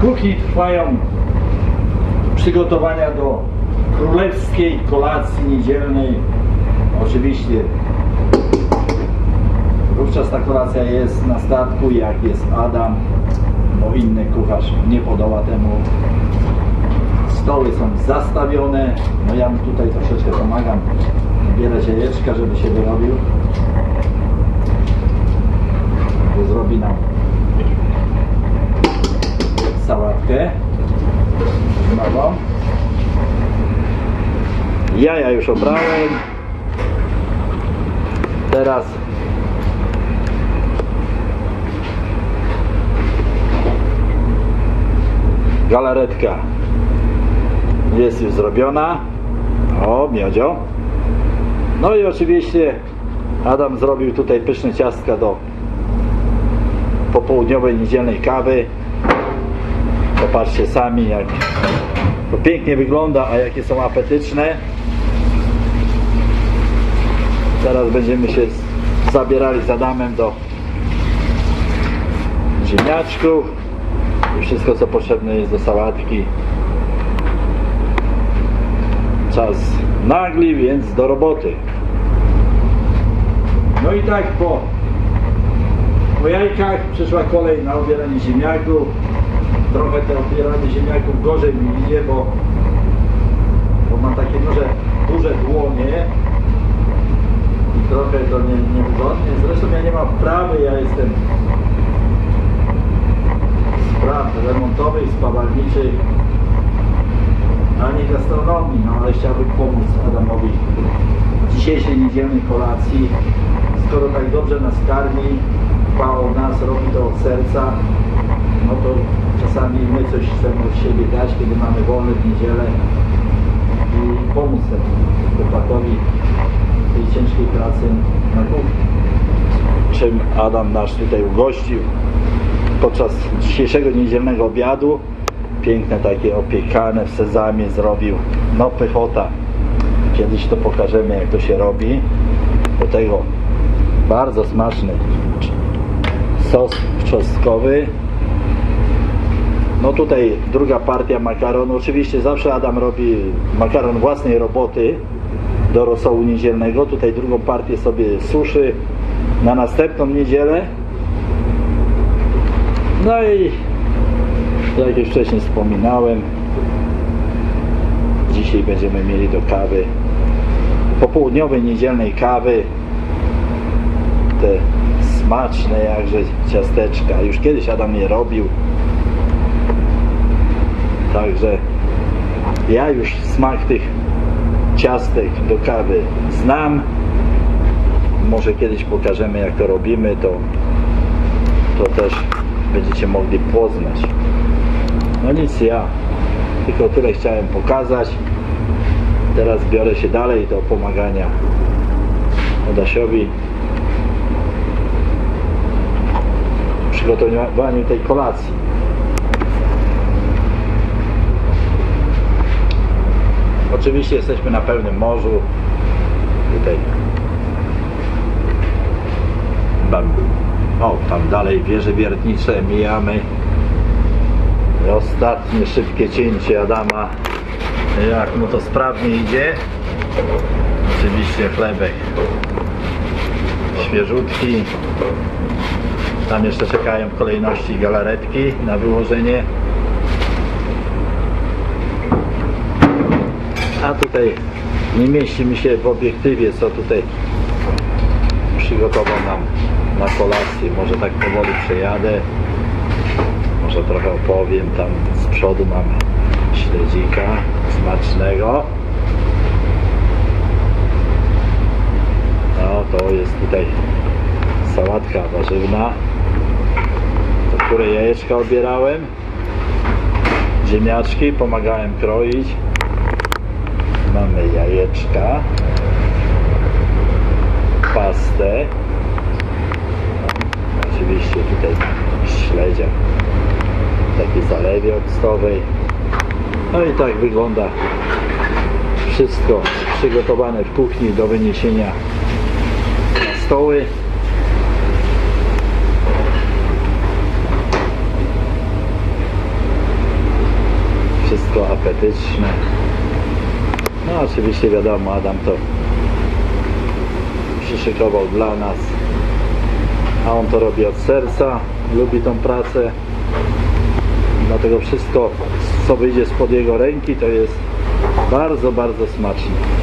Kuchni trwają przygotowania do królewskiej kolacji niedzielnej. Oczywiście wówczas ta kolacja jest na statku, jak jest Adam, bo inny kucharz nie podoła temu. Stoły są zastawione, no ja mu tutaj troszeczkę pomagam bierać jajeczka, żeby się wyrobił. Zrobi nam sałatkę nową. Jaja już obrałem. Teraz galaretka jest już zrobiona. O, miodzio. No i oczywiście Adam zrobił tutaj pyszne ciastka do popołudniowej niedzielnej kawy. Popatrzcie sami jak to pięknie wygląda, a jakie są apetyczne. Teraz będziemy się zabierali z Adamem do ziemniaczków i wszystko co potrzebne jest do sałatki. Czas nagli, więc do roboty. No i tak po, po jajkach przyszła kolej na obieranie ziemniaków. Trochę te obieranie ziemniaków gorzej mi idzie, bo, bo mam takie duże, duże dłonie i trochę to nie, niewygodnie. Zresztą ja nie mam wprawy, ja jestem z praw remontowych, spawalniczych, a nie gastronomii, no ale chciałbym pomóc Adamowi w dzisiejszej niedzielnej kolacji. Skoro tak dobrze nas karmi, dba o nas, robi to od serca, no to czasami my coś chcemy od siebie dać, kiedy mamy wolne w niedzielę i pomóc temu chłopakowi tej ciężkiej pracy na kuchni. Czym Adam nas tutaj ugościł podczas dzisiejszego niedzielnego obiadu. Piękne takie opiekane w sezamie zrobił. No pychota. Kiedyś to pokażemy jak to się robi. Do tego bardzo smaczny sos czosnkowy. No tutaj druga partia makaronu. Oczywiście zawsze Adam robi makaron własnej roboty do rosołu niedzielnego. Tutaj drugą partię sobie suszy na następną niedzielę. No i jak już wcześniej wspominałem, dzisiaj będziemy mieli do kawy popołudniowej niedzielnej kawy te smaczne jakże ciasteczka. Już kiedyś Adam je robił. Także ja już smak tych ciastek do kawy znam. Może kiedyś pokażemy jak to robimy, to, to też będziecie mogli poznać. No nic ja, tylko tyle chciałem pokazać. Teraz biorę się dalej do pomagania Adasiowi w przygotowaniu tej kolacji. Oczywiście jesteśmy na pełnym morzu. Tutaj. O, tam dalej wieże wiertnicze mijamy. Ostatnie szybkie cięcie Adama. Jak mu to sprawnie idzie. Oczywiście chlebek świeżutki. Tam jeszcze czekają w kolejności galaretki na wyłożenie. A tutaj nie mieści mi się w obiektywie, co tutaj przygotował nam na kolację. Może tak powoli przejadę. Może trochę opowiem. Tam z przodu mam śledzika smacznego. No to jest tutaj sałatka warzywna, do której jajeczka obierałem. Ziemniaczki pomagałem kroić. Mamy jajeczka, pastę. Oczywiście tutaj śledzia w takiej zalewie octowej. No i tak wygląda wszystko przygotowane w kuchni do wyniesienia na stoły. apetyczne. No oczywiście wiadomo, Adam to przyszykował dla nas. A on to robi od serca, lubi tą pracę. Dlatego wszystko, co wyjdzie spod jego ręki, to jest bardzo, bardzo smaczne.